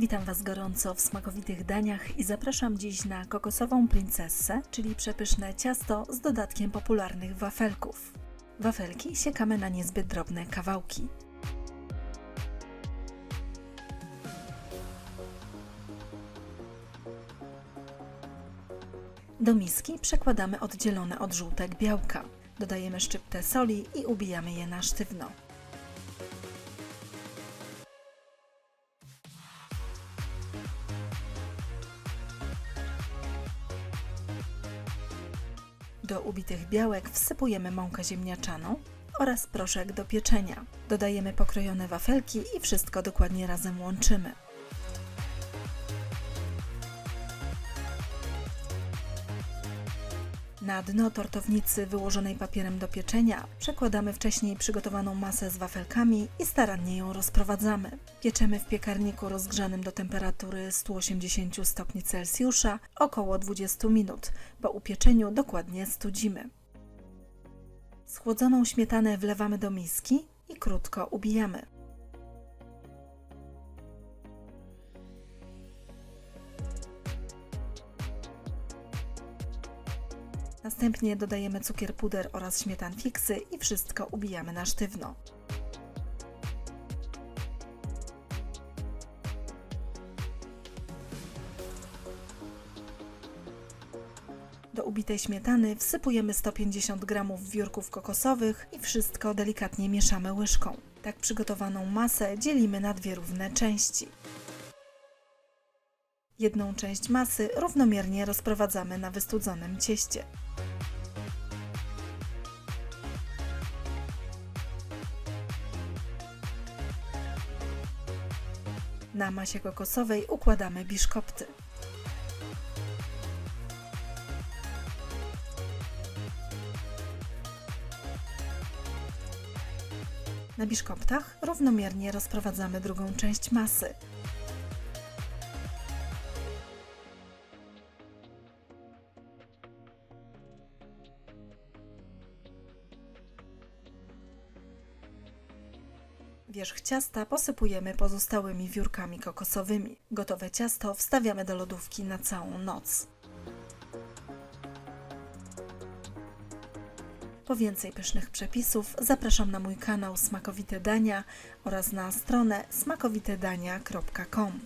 Witam Was gorąco w smakowitych daniach i zapraszam dziś na kokosową princessę, czyli przepyszne ciasto z dodatkiem popularnych wafelków. Wafelki siekamy na niezbyt drobne kawałki. Do miski przekładamy oddzielone od żółtek białka. Dodajemy szczyptę soli i ubijamy je na sztywno. Do ubitych białek wsypujemy mąkę ziemniaczaną oraz proszek do pieczenia. Dodajemy pokrojone wafelki i wszystko dokładnie razem łączymy. Na dno tortownicy wyłożonej papierem do pieczenia przekładamy wcześniej przygotowaną masę z wafelkami i starannie ją rozprowadzamy. Pieczemy w piekarniku rozgrzanym do temperatury 180 stopni Celsjusza około 20 minut. Po upieczeniu dokładnie studzimy. Schłodzoną śmietanę wlewamy do miski i krótko ubijamy. Następnie dodajemy cukier puder oraz śmietan fiksy i wszystko ubijamy na sztywno. Do ubitej śmietany wsypujemy 150 g wiórków kokosowych i wszystko delikatnie mieszamy łyżką. Tak przygotowaną masę dzielimy na dwie równe części. Jedną część masy równomiernie rozprowadzamy na wystudzonym cieście. Na masie kokosowej układamy biszkopty. Na biszkoptach równomiernie rozprowadzamy drugą część masy. Wierzch ciasta posypujemy pozostałymi wiórkami kokosowymi. Gotowe ciasto wstawiamy do lodówki na całą noc. Po więcej pysznych przepisów zapraszam na mój kanał Smakowite Dania oraz na stronę smakowitedania.com.